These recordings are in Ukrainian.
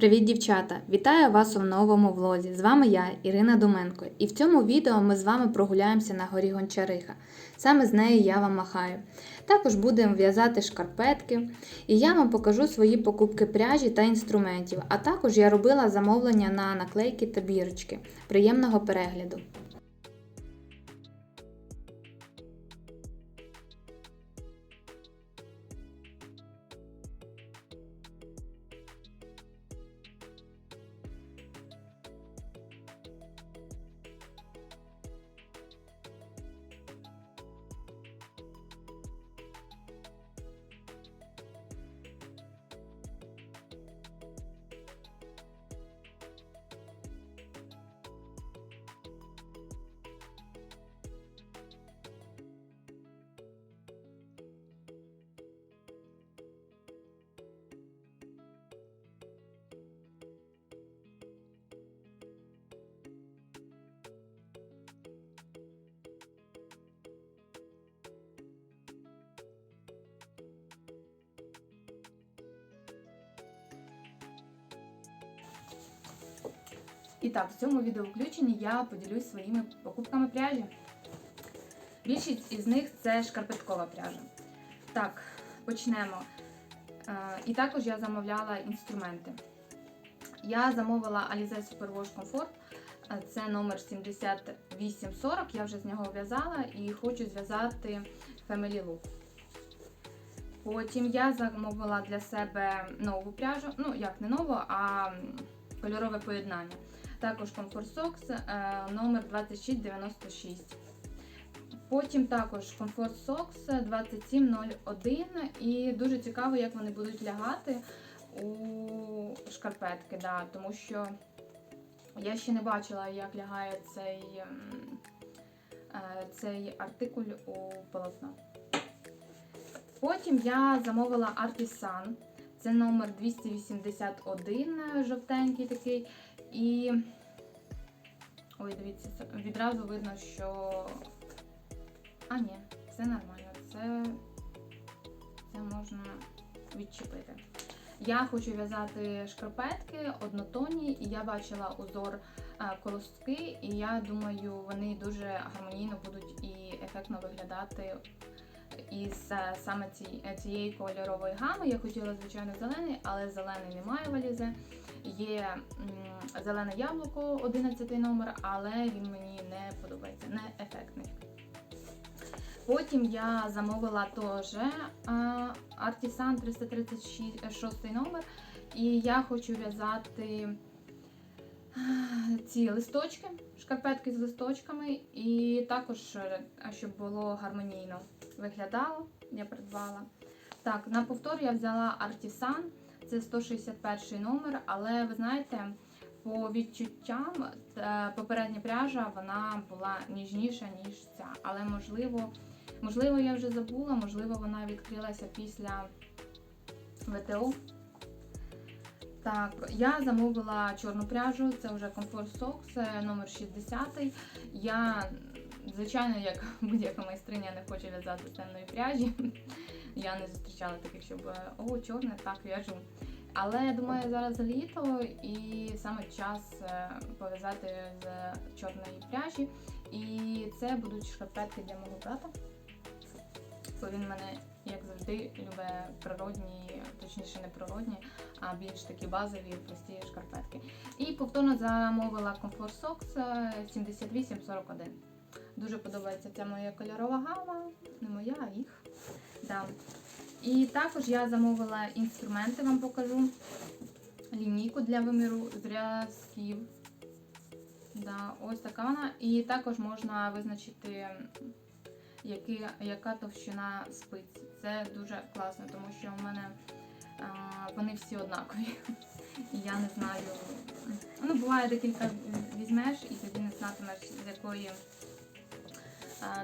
Привіт, дівчата! Вітаю вас у новому влозі. З вами я, Ірина Доменко, і в цьому відео ми з вами прогуляємося на горі Гончариха. Саме з неї я вам махаю. Також будемо в'язати шкарпетки, і я вам покажу свої покупки пряжі та інструментів. А також я робила замовлення на наклейки та бірочки. Приємного перегляду! І так, в цьому відео включенні я поділюсь своїми покупками пряжі. Більшість із них це шкарпеткова пряжа. Так, почнемо. Е, І також я замовляла інструменти. Я замовила Alize Superwash Comfort. Е, Це номер 7840. Я вже з нього в'язала і хочу зв'язати Family Look. Потім я замовила для себе нову пряжу. Ну, як не нову, а кольорове поєднання. Також Socks е, номер 2696. Потім також Comfort Socks 2701. І дуже цікаво, як вони будуть лягати у шкарпетки. Да, тому що я ще не бачила, як лягає цей, ем, е, цей артикуль у полотно. Потім я замовила Artisan. Це номер 281, е, жовтенький такий. І. Ой, дивіться, відразу видно, що. А, ні, це нормально. Це, це можна відчепити. Я хочу в'язати шкарпетки однотонні, і я бачила узор е, колоски, і я думаю, вони дуже гармонійно будуть і ефектно виглядати із е, саме е, цієї кольорової гами. Я хотіла, звичайно, зелений, але зелений немає в валізи. Є зелене яблуко, 11 номер, але він мені не подобається, не ефектний. Потім я замовила теж е, Artisan 336 номер, і я хочу в'язати ці листочки, шкарпетки з листочками, і також, щоб було гармонійно виглядало, я придбала. Так, на повтор я взяла Artisan, це 161 номер, але ви знаєте, по відчуттям е, попередня пряжа вона була ніжніша, ніж ця. Але можливо, можливо, я вже забула, можливо, вона відкрилася після ВТО. Так, я замовила чорну пряжу, це вже Comfort Socks е, номер 60. Я, звичайно, як будь-яка майстриня не хочу в'язати з темної пряжі. Я не зустрічала таких, щоб е, о, чорне, так в'яжу. Але я думаю, зараз літо і саме час е, пов'язати з чорної пряжі. І це будуть шкарпетки для мого брата. Бо він мене, як завжди, любить природні, точніше не природні, а більш такі базові, прості шкарпетки. І повторно замовила Comfort Socks е, 7841. Дуже подобається ця моя кольорова гама. Не моя, а їх. Да. І також я замовила інструменти, вам покажу. Лінійку для виміру зразків. Да, ось така вона. І також можна визначити, які, яка товщина спиць. Це дуже класно, тому що в мене а, вони всі однакові. І я не знаю. Ну, буває декілька візьмеш і тоді не знатимеш, з якої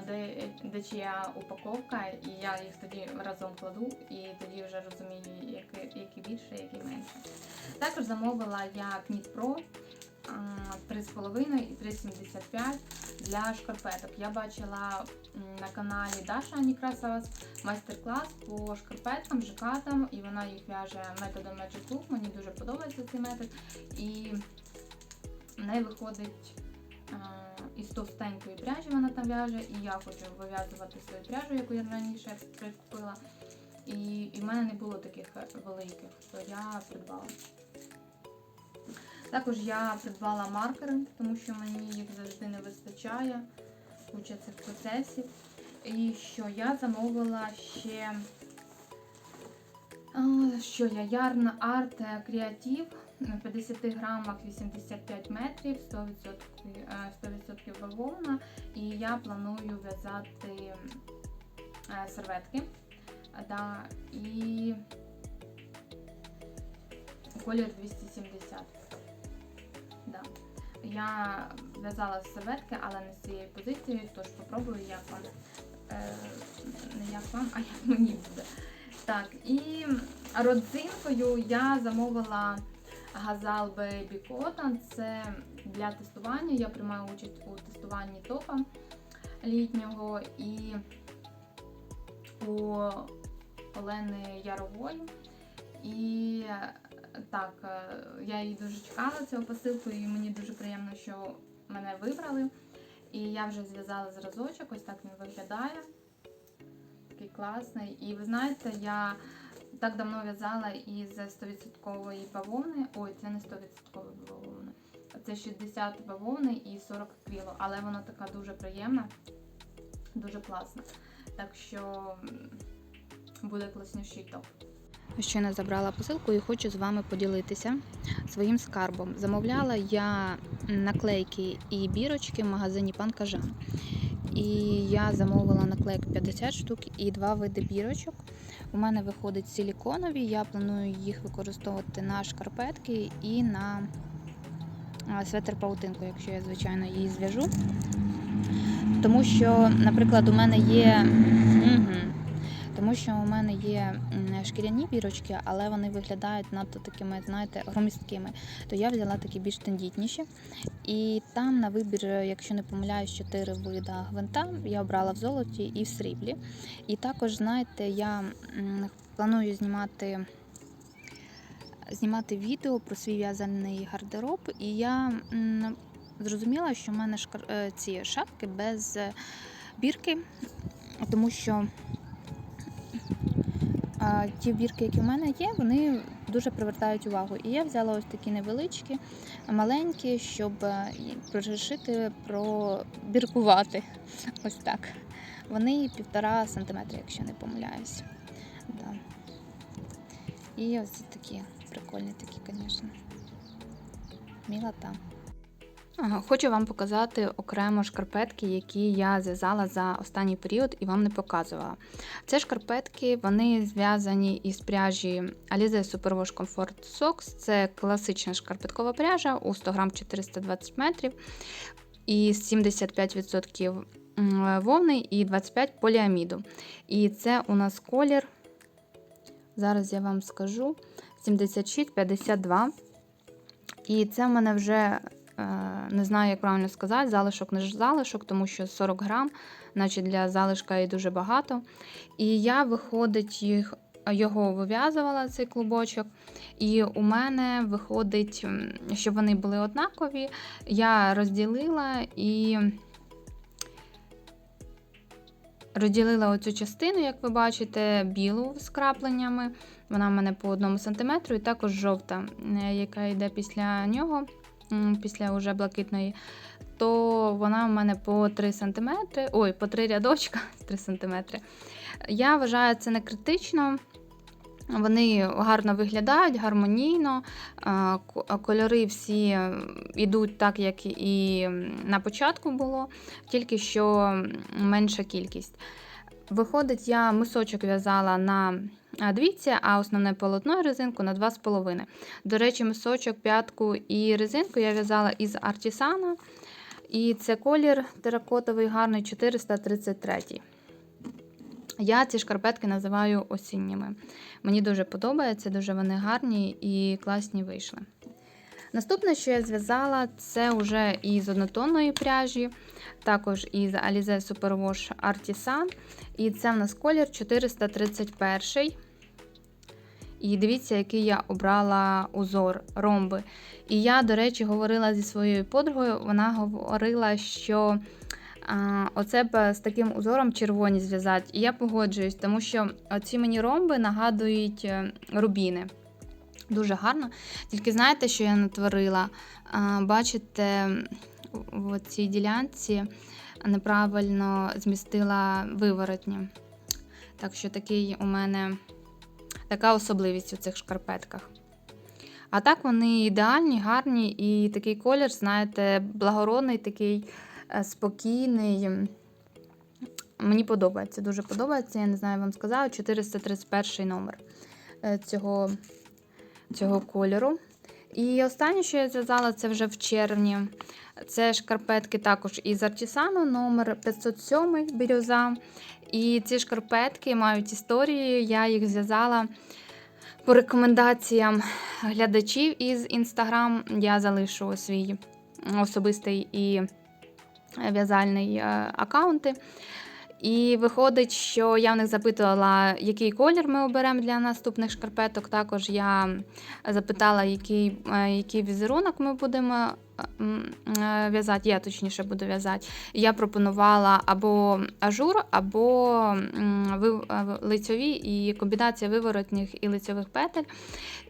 де, де чия упаковка, і я їх тоді разом кладу, і тоді вже розумію, які, які більше, які менше. Також замовила я Knit Pro 3,5 і 3,75 для шкарпеток. Я бачила на каналі Даша Некрасова майстер-клас по шкарпеткам, жакатам, і вона їх в'яже методом Magic Look. Мені дуже подобається цей метод. І в неї виходить із товстенької пряжі вона там в'яже, і я хочу вив'язувати свою пряжу, яку я раніше прикупила. І, і в мене не було таких е, великих, то я придбала. Також я придбала маркери, тому що мені їх завжди не вистачає куча цих процесів. І що я замовила ще що я Ярна Арт Креатив на 50 грамах 85 метрів, 100%, е, 100% бавовна. І я планую в'язати е, серветки. Да, і колір 270. Да. Я в'язала серветки, але не з цією позицією, тож попробую, як вам. Е, не як вам, а як мені буде. Так, і родзинкою я замовила Газал Baby Cotton. Це для тестування. Я приймаю участь у тестуванні топа літнього і у Олени Ярової. І так, е, я її дуже чекала цього посилку, і мені дуже приємно, що мене вибрали. І я вже зв'язала зразочок, ось так він виглядає. Такий класний. І ви знаєте, я так давно в'язала із 100% бавовни. Ой, це не 100% бавовни. Це 60 бавовни і 40 квіло. Але вона така дуже приємна, дуже класна. Так що буде класніший топ. Щойно забрала посилку і хочу з вами поділитися своїм скарбом. Замовляла я наклейки і бірочки в магазині Пан Кажан. І я замовила наклейк 50 штук і два види бірочок. У мене виходить силіконові, я планую їх використовувати на шкарпетки і на светр паутинку, якщо я, звичайно, її зв'яжу. Тому що, наприклад, у мене є. Тому що у мене є шкіряні бірочки, але вони виглядають надто такими, знаєте, громісткими. То я взяла такі більш тендітніші. І там на вибір, якщо не помиляюсь, чотири вида гвинта. Я обрала в золоті і в сріблі. І також, знаєте, я планую знімати. Знімати відео про свій в'язаний гардероб, і я зрозуміла, що в мене е, ці шапки без е, бірки, тому що ті бірки, які в мене є, вони дуже привертають увагу. І я взяла ось такі невеличкі, маленькі, щоб е, і пришити, пробіркувати. Ось так. Вони півтора сантиметра, якщо не помиляюсь. Да. І ось такі прикольні такі, звісно. Мілота. Хочу вам показати окремо шкарпетки, які я зв'язала за останній період і вам не показувала. Це шкарпетки, вони зв'язані із пряжі Alize Superwash Comfort Socks. Це класична шкарпеткова пряжа у 100 грам 420 метрів і 75% вовни і 25 поліаміду. І це у нас колір. Зараз я вам скажу 76-52. І це в мене вже не знаю, як правильно сказати, залишок не залишок, тому що 40 грам, наче для залишка і дуже багато. І я, виходить, їх, його вив'язувала, цей клубочок. І у мене виходить, щоб вони були однакові, я розділила і. Розділила оцю частину, як ви бачите, білу з крапленнями. Вона в мене по 1 см, і також жовта, е, яка йде після нього після уже блакитної, то вона у мене по 3 см, ой, по 3 рядочка 3 см. Я вважаю, це не критично. Вони гарно виглядають, гармонійно. Кольори всі йдуть так, як і на початку було, тільки що менша кількість. Виходить, я мисочок в'язала на а, двійці, а основне полотно і резинку на 2,5. До речі, мисочок, п'ятку і резинку я в'язала із Артісана. І це колір теракотовий гарний 433. Я ці шкарпетки називаю осінніми. Мені дуже подобається, дуже вони гарні і класні вийшли. Наступне, що я зв'язала, це вже із однотонної пряжі, також із Alize Superwash Artisan. І це в нас колір 431. І дивіться, який я обрала узор, ромби. І я, до речі, говорила зі своєю подругою, вона говорила, що а, оце б з таким узором червоні зв'язати. І я погоджуюсь, тому що ці мені ромби нагадують е, рубіни. Дуже гарно. Тільки знаєте, що я натворила? Бачите, в цій ділянці неправильно змістила виворотні. Так що такий у мене така особливість у цих шкарпетках. А так вони ідеальні, гарні, і такий колір, знаєте, благородний, такий е, спокійний. Мені подобається, дуже подобається. Я не знаю, вам сказала, 431 номер е, цього, цього кольору. І останнє, що я зв'язала, це вже в червні. Це шкарпетки також із Артісану, номер 507 бірюза. І ці шкарпетки мають історію. Я їх зв'язала по рекомендаціям глядачів із інстаграм. Я залишу свій особистий і в'язальний е, аккаунти. І виходить, що я в них запитувала, який колір ми оберемо для наступних шкарпеток. Також я запитала, який, е, який візерунок ми будемо е, е, в'язати. Я точніше буду в'язати. Я пропонувала або ажур, або лицьові і комбінація виворотніх і лицьових петель.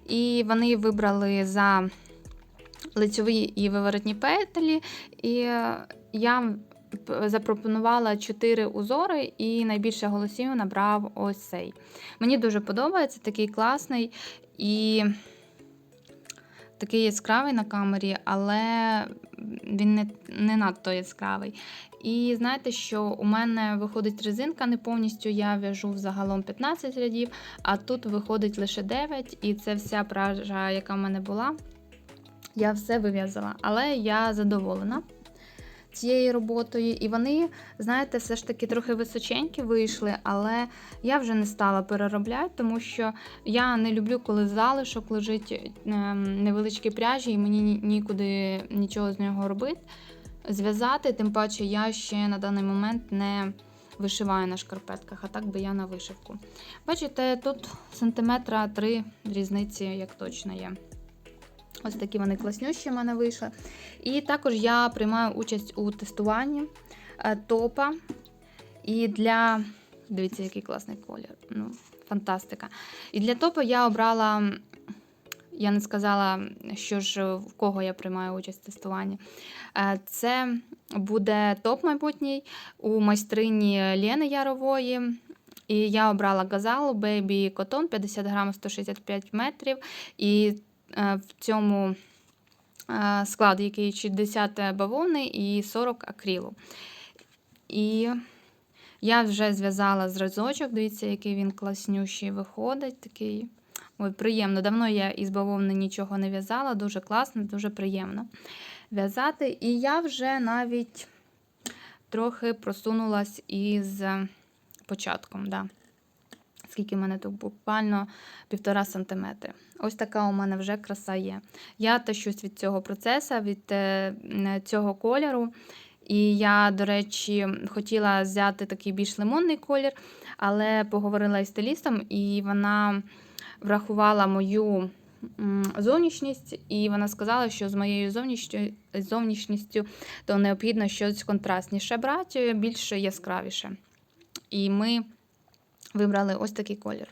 І вони вибрали за лицьові і виворотні петелі. І я запропонувала чотири узори, і найбільше голосів набрав ось цей. Мені дуже подобається, такий класний і такий яскравий на камері, але він не, не надто яскравий. І знаєте, що у мене виходить резинка не повністю, я в'яжу взагалом 15 рядів, а тут виходить лише 9, і це вся пража, яка в мене була. Я все вив'язала, але я задоволена цією роботою. І вони, знаєте, все ж таки трохи височенькі вийшли, але я вже не стала переробляти, тому що я не люблю, коли залишок лежить ем, невеличкі пряжі, і мені нікуди нічого з нього робити. Зв'язати, тим паче я ще на даний момент не вишиваю на шкарпетках, а так би я на вишивку. Бачите, тут сантиметра три різниці, як точно є. Ось такі вони класнющі в мене вийшли. І також я приймаю участь у тестуванні е, топа. І для. Дивіться, який класний колір. Ну, фантастика. І для топа я обрала. Я не сказала, що ж в кого я приймаю участь в тестуванні. Е, Це буде топ майбутній у майстрині Лєни Ярової. І я обрала газалу Baby Cotton 50 грам 165 метрів. І в цьому е, склад, який 60 бавовни і 40 акрилу. І я вже зв'язала зразочок, дивіться, який він класнющий виходить. Такий. Ой, приємно. Давно я із бавовни нічого не в'язала, дуже класно, дуже приємно в'язати. І я вже навіть трохи просунулась із початком. Да. Скільки в мене тут буквально півтора сантиметри. Ось така у мене вже краса є. Я тащусь від цього процесу, від е, цього кольору. І я, до речі, хотіла взяти такий більш лимонний колір, але поговорила із стилістом, і вона врахувала мою зовнішність, і вона сказала, що з моєю зовнішністю, то необхідно щось контрастніше брати, більш яскравіше. І ми вибрали ось такий колір.